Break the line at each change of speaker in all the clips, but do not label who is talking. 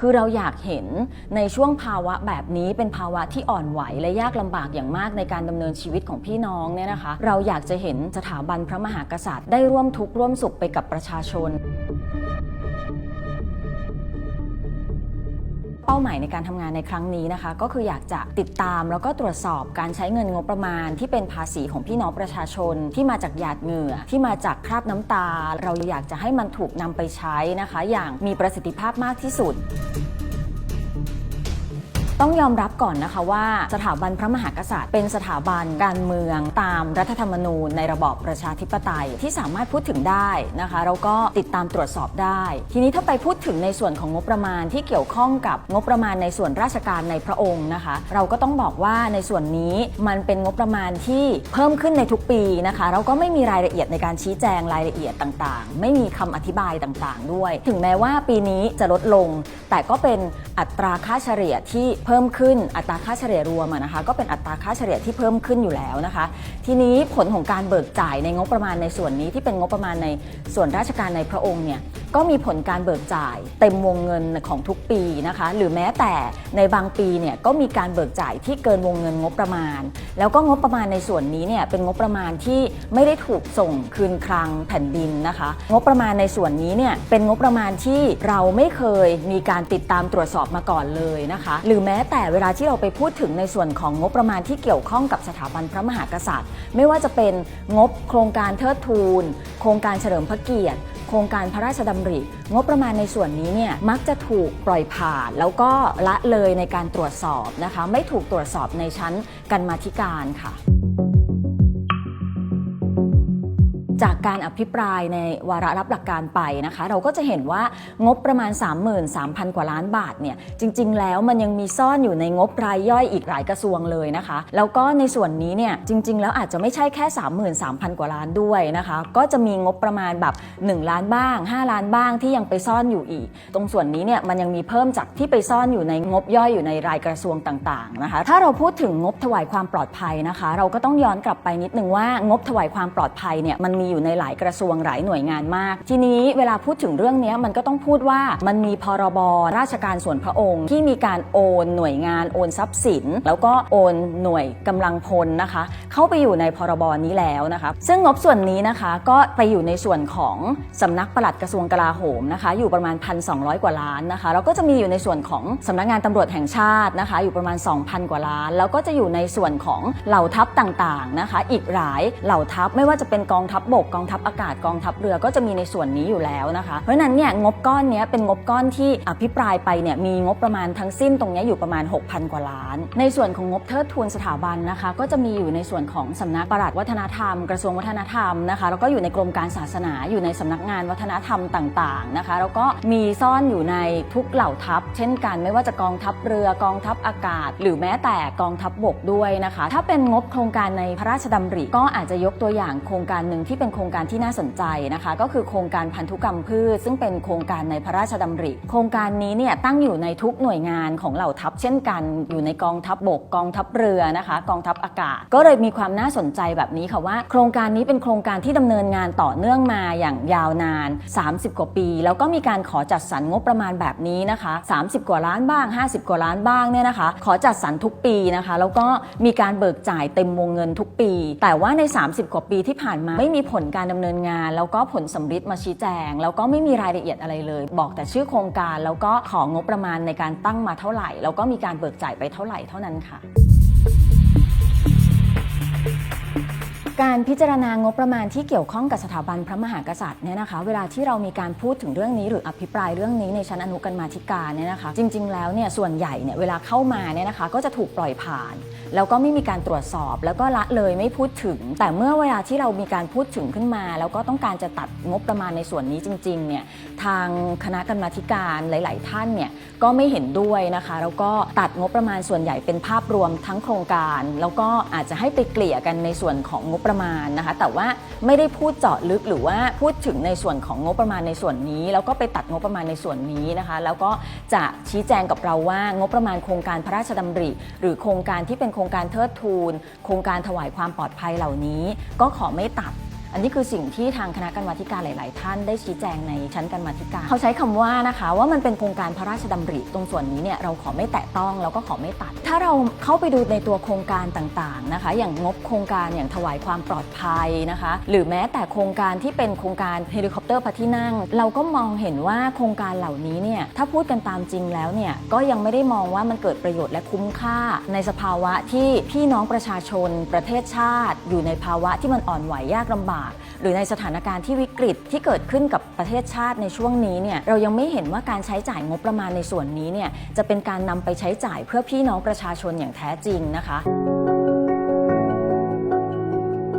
คือเราอยากเห็นในช่วงภาวะแบบนี้เป็นภาวะที่อ่อนไหวและยากลำบากอย่างมากในการดำเนินชีวิตของพี่น้องเนี่ยนะคะ เราอยากจะเห็นสถาบันพระมหากษัตริย์ ได้ร่วมทุกข์ร่วมสุขไปกับประชาชน ป้าหมายในการทำงานในครั้งนี้นะคะ ก็คืออยากจะติดตามแล้วก็ตรวจสอบการใช้เงินงบประมาณ ที่เป็นภาษีของพี่น้องประชาชน ที่มาจากหยาดเหงื่อ ที่มาจากคราบน้ำตา เราอยากจะให้มันถูกนำไปใช้นะคะ อย่างมีประสิทธิภาพมากที่สุด ต้องยอมรับก่อนนะคะว่าสถาบันพระมหากษัตริย์ เป็นสถาบันการเมืองตามรัฐธรรมนูญในระบอบประชาธิปไตยที่สามารถพูดถึงได้นะคะแล้วก็ติดตามตรวจสอบได้ ทีนี้ถ้าไปพูดถึงในส่วนของงบประมาณที่เกี่ยวข้องกับงบประมาณในส่วนราชการในพระองค์นะคะ เราก็ต้องบอกว่าในส่วนนี้มันเป็นงบประมาณที่เพิ่มขึ้นในทุกปีนะคะเราก็ไม่มีรายละเอียดในการชี้แจงรายละเอียดต่างๆ ไม่มีคำอธิบายต่างๆ ด้วย ถึงแม้ว่าปีนี้จะลดลง แต่ก็เป็นอัตราค่าเฉลี่ยที่เพิ่ิ่มขึ้นอัตราค่าเฉลี่ยรวมนะคะก็เป็นอัตราค่าเฉลี่ยที่เพิ่มขึ้นอยู่แล้วนะคะ ทีนี้ผลของการเบิกจ่ายในงบประมาณในส่วนนี้ที่เป็นงบประมาณในส่วนราชการในพระองค์เนี่ยก็มีผลการเบิกจ่ายเต็มวงเงินของทุกปีนะคะ หรือแม้แต่ในบางปีเนี่ยก็มีการเบิกจ่ายที่เกินวงเงินงบประมาณ แล้วก็งบประมาณในส่วนนี้เนี่ยเป็นงบประมาณที่ไม่ได้ถูกส่งคืนคลังแผ่นดินนะคะ งบประมาณในส่วนนี้เนี่ยเป็นงบประมาณที่เราไม่เคยมีการติดตามตรวจสอบมาก่อนเลยนะคะ หรือแม้แต่เวลาที่เราไปพูดถึงในส่วนของงบประมาณที่เกี่ยวข้องกับสถาบันพระมหากษัตริย์ ไม่ว่าจะเป็นงบโครงการเทิดทูน โครงการเฉลิมพระเกียรติ โครงการพระราชดำริ งบประมาณในส่วนนี้เนี่ยมักจะถูกปล่อยผ่าน แล้วก็ละเลยในการตรวจสอบนะคะ ไม่ถูกตรวจสอบในชั้นกันมาธิการค่ะ จากการอภิปรายในวาระรับหลักการไปนะคะ เราก็จะเห็นว่างบประมาณ 33,000 กว่าล้านบาทเนี่ยจริง ๆ แล้วมันยังมีซ่อนอยู่ในงบรายย่อยอีกหลายกระทรวงเลยนะคะ แล้วก็ในส่วนนี้เนี่ยจริง ๆ แล้วอาจจะไม่ใช่แค่ 33,000 กว่าล้านด้วยนะคะ ก็จะมีงบประมาณแบบ 1 ล้านบ้าง 5 ล้านบ้างที่ยังไปซ่อนอยู่อีก ตรงส่วนนี้เนี่ยมันยังมีเพิ่มจากที่ไปซ่อนอยู่ในงบย่อยอยู่ในรายกระทรวงต่างๆนะคะ ถ้าเราพูดถึงงบถวายความปลอดภัยนะคะ เราก็ต้องย้อนกลับไปนิดนึงว่างบถวายความปลอดภัยเนี่ยมันมีอยู่ในหลายกระทรวงหลายหน่วยงานมาก ทีนี้เวลาพูดถึงเรื่องนี้มันก็ต้องพูดว่ามันมีพรบราชการส่วนพระองค์ ที่มีการโอนหน่วยงานโอนทรัพย์สิน แล้วก็โอนหน่วยกำลังพลนะคะ เข้าไปอยู่ในพรบนี้แล้วนะคะ ซึ่งงบส่วนนี้นะคะก็ไปอยู่ในส่วนของสำนักปลัดกระทรวงกลาโหมนะคะ อยู่ประมาณ 1,200 กว่าล้านนะคะแล้วก็จะมีอยู่ในส่วนของสำนักงานตำรวจแห่งชาตินะคะ อยู่ประมาณ 2,000 กว่าล้าน แล้วก็จะอยู่ในส่วนของเหล่าทัพต่างๆนะคะ อีกหลายเหล่าทัพไม่ว่าจะเป็นกองทัพบกกองทัพอากาศกองทัพเรือก็จะมีในส่วนนี้อยู่แล้วนะคะ เพราะฉะนั้นเนี่ยงบก้อนนี้เป็นงบก้อนที่อภิปรายไปเนี่ยมีงบประมาณทั้งสิ้นตรงนี้อยู่ประมาณ 6,000 กว่าล้าน ในส่วนของงบเทิดทูนสถาบันนะคะ ก็จะมีอยู่ในส่วนของสำนักปลัดวัฒนธรรม กระทรวงวัฒนธรรมนะคะแล้วก็อยู่ในกรมการศาสนาอยู่ในสำนักงานวัฒนธรรมต่างๆนะคะแล้วก็มีซ่อนอยู่ในทุกเหล่าทัพ เช่นกันไม่ว่าจะกองทัพเรือกองทัพอากาศ หรือแม้แต่กองทัพบกด้วยนะคะ ถ้าเป็นงบโครงการในพระราชดำริก็อาจจะยกตัวอย่างโครงการหนึ่งที่เป็นโครงการที่น่าสนใจนะคะ ก็คือโครงการพันธุกรรมพืช ซึ่งเป็นโครงการในพระราชดำริ โครงการนี้เนี่ยตั้งอยู่ในทุกหน่วยงานของเหล่าทัพเช่นกัน อยู่ในกองทัพบกกองทัพเรือนะคะ กองทัพอากาศ ก็เลยมีความน่าสนใจแบบนี้ค่ะว่า โครงการนี้เป็นโครงการที่ดำเนินงานต่อเนื่องมาอย่างยาวนาน 30 กว่าปี แล้วก็มีการขอจัดสรรงบประมาณแบบนี้นะคะ 30 กว่าล้านบ้าง 50 กว่าล้านบ้างเนี่ยนะคะ ขอจัดสรรทุกปีนะคะ แล้วก็มีการเบิกจ่ายเต็มวงเงินทุกปี แต่ว่าใน 30 กว่าปีที่ผ่านมาไม่มีผผลการดำเนินงาน แล้วก็ผลสำฤทธิ์มาชี้แจง แล้วก็ไม่มีรายละเอียดอะไรเลย บอกแต่ชื่อโครงการ แล้วก็ของงบประมาณในการตั้งมาเท่าไหร่ แล้วก็มีการเบิกจ่ายไปเท่าไหร่เท่านั้นค่ะ การพิจารณางบประมาณที่เกี่ยวข้องกับสถาบันพระมหากษัตริย์เนี่ยนะคะ เวลาที่เรามีการพูดถึงเรื่องนี้ หรืออภิปรายเรื่องนี้ในชั้นอนุกรรมาธิการเนี่ยนะคะ จริง ๆ แล้วเนี่ยส่วนใหญ่เนี่ยเวลาเข้ามาเนี่ยนะคะ ก็จะถูกปล่อยผ่าน แล้วก็ไม่มีการตรวจสอบ แล้วก็ละเลยไม่พูดถึง แต่เมื่อเวลาที่เรามีการพูดถึงขึ้นมา แล้วก็ต้องการจะตัดงบประมาณในส่วนนี้จริงๆเนี่ยทางคณะกรรมาธิการหลาย ๆ ท่านเนี่ยก็ไม่เห็นด้วยนะคะ แล้วก็ตัดงบประมาณส่วนใหญ่เป็นภาพรวมทั้งโครงการ แล้วก็อาจจะให้ไปเกลี่ยกันในส่วนของงบประมาณนะคะ แต่ว่าไม่ได้พูดเจาะลึกหรือว่าพูดถึงในส่วนของงบประมาณในส่วนนี้ แล้วก็ไปตัดงบประมาณในส่วนนี้นะคะ แล้วก็จะชี้แจงกับเราว่างบประมาณโครงการพระราชดำริ หรือโครงการที่เป็นโครงการเทิดทูน โครงการถวายความปลอดภัยเหล่านี้ ก็ขอไม่ตัด อันนี้คือสิ่งที่ทางคณะกรรมาธิการหลาย ๆ ท่านได้ชี้แจงในชั้นกรรมาธิการ เขาใช้คำว่านะคะว่ามันเป็นโครงการพระราชดำริตรงส่วนนี้เนี่ยเราขอไม่แตะต้องแล้วก็ขอไม่ตัด ถ้าเราเข้าไปดูในตัวโครงการต่าง ๆ นะคะ อย่างงบโครงการอย่างถวายความปลอดภัยนะคะ หรือแม้แต่โครงการที่เป็นโครงการเฮลิคอปเตอร์พระที่นั่ง เราก็มองเห็นว่าโครงการเหล่านี้เนี่ยถ้าพูดกันตามจริงแล้วเนี่ยก็ยังไม่ได้มองว่ามันเกิดประโยชน์และคุ้มค่า ในสภาวะที่พี่น้องประชาชนประเทศชาติ อยู่ในภาวะที่มันอ่อนไหวยากลำบากหรือในสถานการณ์ที่วิกฤตที่เกิดขึ้นกับประเทศชาติในช่วงนี้เนี่ยเรายังไม่เห็นว่าการใช้จ่ายงบประมาณในส่วนนี้เนี่ยจะเป็นการนำไปใช้จ่ายเพื่อพี่น้องประชาชนอย่างแท้จริงนะคะ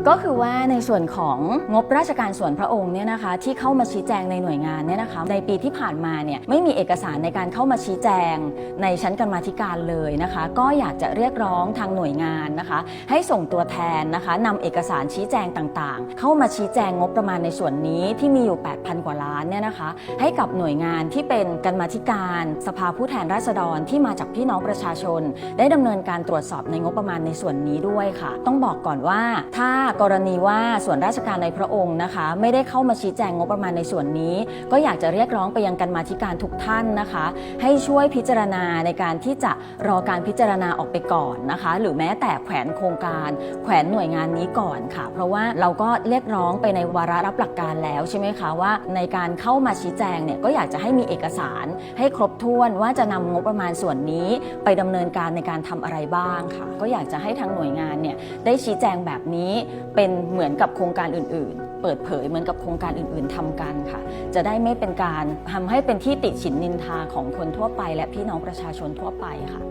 ก็คือว่าในส่วนของงบราชการส่วนพระองค์เนี่ยนะคะที่เข้ามาชี้แจงในหน่วยงานเนี่ยนะคะในปีที่ผ่านมาเนี่ยไม่มีเอกสารในการเข้ามาชี้แจงในชั้นกรรมาธิการเลยนะคะ ก็อยากจะเรียกร้องทางหน่วยงานนะคะ ให้ส่งตัวแทนนะคะนำเอกสารชี้แจงต่างๆ เข้ามาชี้แจงงบประมาณในส่วนนี้ที่มีอยู่ 8,000 กว่าล้านเนี่ยนะคะ ให้กับหน่วยงานที่เป็นกรรมาธิการสภาผู้แทนราษฎรที่มาจากพี่น้องประชาชน ได้ดำเนินการตรวจสอบในงบประมาณในส่วนนี้ด้วยค่ะ ต้องบอกก่อนว่าถ้ากรณีว่าส่วนราชการในพระองค์นะคะ ไม่ได้เข้ามาชี้แจงงบประมาณในส่วนนี้ ก็อยากจะเรียกร้องไปยังกรรมาธิการทุกท่านนะคะ ให้ช่วยพิจารณาในการที่จะรอการพิจารณาออกไปก่อนนะคะ หรือแม้แต่แขวนโครงการ แขวนหน่วยงานนี้ก่อนค่ะ เพราะว่าเราก็เรียกร้องไปในวาระรับหลักการแล้วใช่ไหมคะว่า ในการเข้ามาชี้แจงเนี่ยก็อยากจะให้มีเอกสาร ให้ครบถ้วนว่าจะนำงบประมาณส่วนนี้ไปดำเนินการในการทำอะไรบ้างค่ะ ก็อยากจะให้ทางหน่วยงานเนี่ยได้ชี้แจงแบบนี้ เป็นเหมือนกับโครงการอื่น ๆ เปิดเผยเหมือนกับโครงการอื่น ๆทำกันค่ะ จะได้ไม่เป็นการทำให้เป็นที่ติฉินนินทาของคนทั่วไป และพี่น้องประชาชนทั่วไปค่ะ